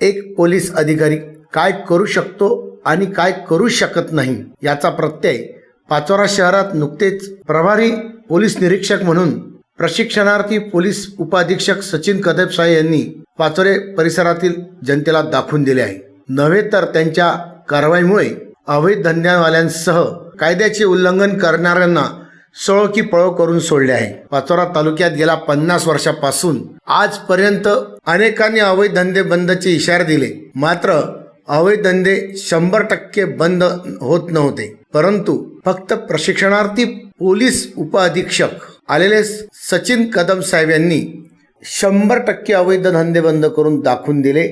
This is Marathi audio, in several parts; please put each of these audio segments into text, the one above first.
एक पोलीस अधिकारी काय करू शकतो आणि काय करू शकत नाही याचा प्रत्यय पाचोरा शहरात नुकतेच प्रभारी पोलीस निरीक्षक म्हणून प्रशिक्षणार्थी पोलीस उपाधीक्षक सचिन कदपसाय यांनी पाचोरे परिसरातील जनतेला दाखवून दिले आहे. नव्हे तर त्यांच्या कारवाईमुळे अवैध धंद्यावाल्यांसह कायद्याचे उल्लंघन करणाऱ्यांना सळो की पळो करून सोडले आहे. पाचोरा तालुक्यात गेल्या पन्नास वर्षापासून. आजपर्यंत अनेकांनी अवैध धंदे बंदचे इशारे दिले. मात्र अवैध धंदे शंभर टक्के बंद होत नव्हते. परंतु फक्त प्रशिक्षणार्थी पोलीस उपअधीक्षक आलेले सचिन कदम साहेब यांनी शंभर टक्के अवैध धंदे बंद करून दाखवून दिले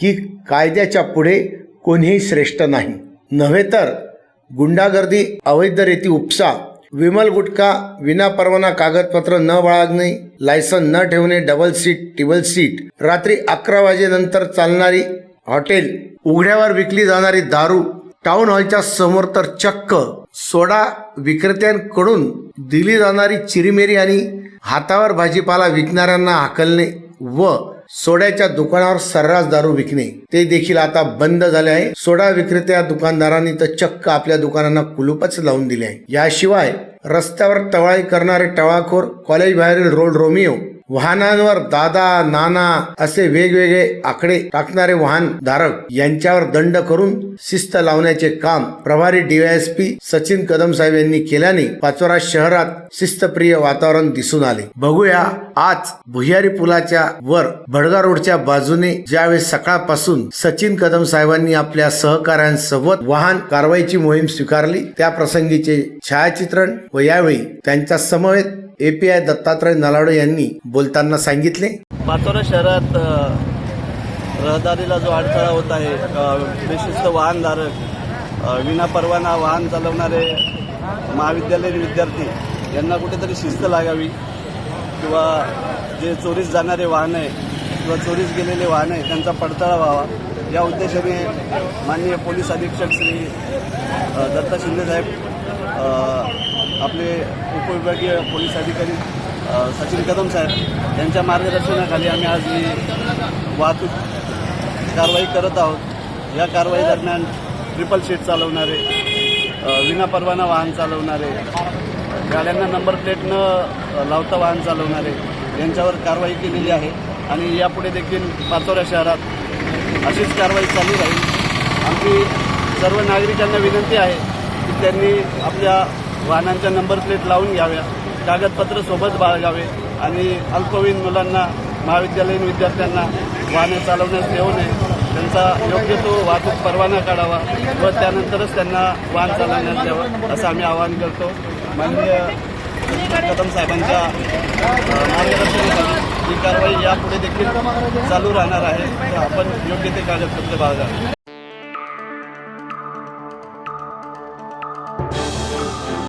की कायद्याच्या पुढे कोणीही श्रेष्ठ नाही. नव्हे तर गुंडागर्दी अवैध रेती उपसा विमल गुटखा विना परवाना कागदपत्र न बाळगणे लायसन न ठेवणे डबल सीट टिबल सीट रात्री अकरा वाजेनंतर चालणारी हॉटेल उघड्यावर विकली जाणारी दारू टाउन हॉलच्या समोर तर चक्क सोडा विक्रेत्यांकडून दिली जाणारी चिरीमेरी आणि हातावर भाजीपाला विकणाऱ्यांना हाकलणे व सोड्याच्या दुकानावर सर्रास दारू विकणे ते देखील आता बंद झाले आहे. सोडा विक्रेत्या दुकानदारांनी तर चक्क आपल्या दुकानांना कुलूपच लावून दिले आहे. याशिवाय रस्त्यावर टवाळी करणारे टवाळखोर कॉलेज बाहेरील रोड रोमिओ वाहनांवर दादा नाना असे वेगवेगळे आकडे टाकणारे वाहन धारक यांच्यावर दंड करून शिस्त लावण्याचे काम प्रभारी डीवायएसपी सचिन कदम साहेब यांनी केल्याने पाचोरा शहरात शिस्तप्रिय वातावरण दिसून आले. बघूया आज भुयारी पुलाच्या वर भडगा रोडच्या बाजूने ज्यावेळेस सकाळपासून सचिन कदम साहेबांनी आपल्या सहकाऱ्यांसोबत वाहन कारवाईची मोहीम स्वीकारली त्या प्रसंगीचे छायाचित्रण व यावेळी त्यांच्या समवेत एपीआय दत्तात्रय नलावडे यांनी बोलताना सांगितले. पाचोरा शहरात रहदारीला जो अडथळा होत आहे विशिष्ट वाहनधारक विना विनापरवाना वाहन चालवणारे महाविद्यालयीन विद्यार्थी यांना कुठेतरी शिस्त लागावी किंवा जे चोरीस जाणारे वाहन आहे किंवा चोरीस गेलेले वाहन आहे त्यांचा पडताळा व्हावा. या उद्देशाने माननीय पोलीस अधीक्षक श्री दत्ता शिंदेसाहेब आपले उपविभागीय पोलीस अधिकारी सचिन कदम साहेब यांच्या मार्गदर्शनाखाली आम्ही आज ही वाहतूक कारवाई करत आहोत. या कारवाई दरम्यान ट्रिपल शीट चालवणारे विनापरवाना वाहन चालवणारे गाड्यांना नंबर प्लेट न लावता वाहन चालवणारे यांच्यावर कारवाई केलेली आहे आणि यापुढे देखील पाचोऱ्या शहरात अशीच कारवाई चालू राहील. आमची सर्व नागरिकांना विनंती आहे की त्यांनी आपल्या वाहनांच्या नंबर प्लेट लावून घ्याव्या कागदपत्र सोबत बाळगावे आणि अल्पवयीन मुलांना महाविद्यालयीन विद्यार्थ्यांना वाहने चालवण्यास देऊ नये. त्यांचा योग्य तो वाहतूक परवाना काढावा व त्यानंतरच त्यांना वाहन चालवण्यास द्यावं असं आम्ही आवाहन करतो. माननीय कदम साहेबांच्या मार्गदर्शनाखाली ही कारवाई यापुढे देखील चालू राहणार आहे. तर आपण योग्य ते कागदपत्र बाळगा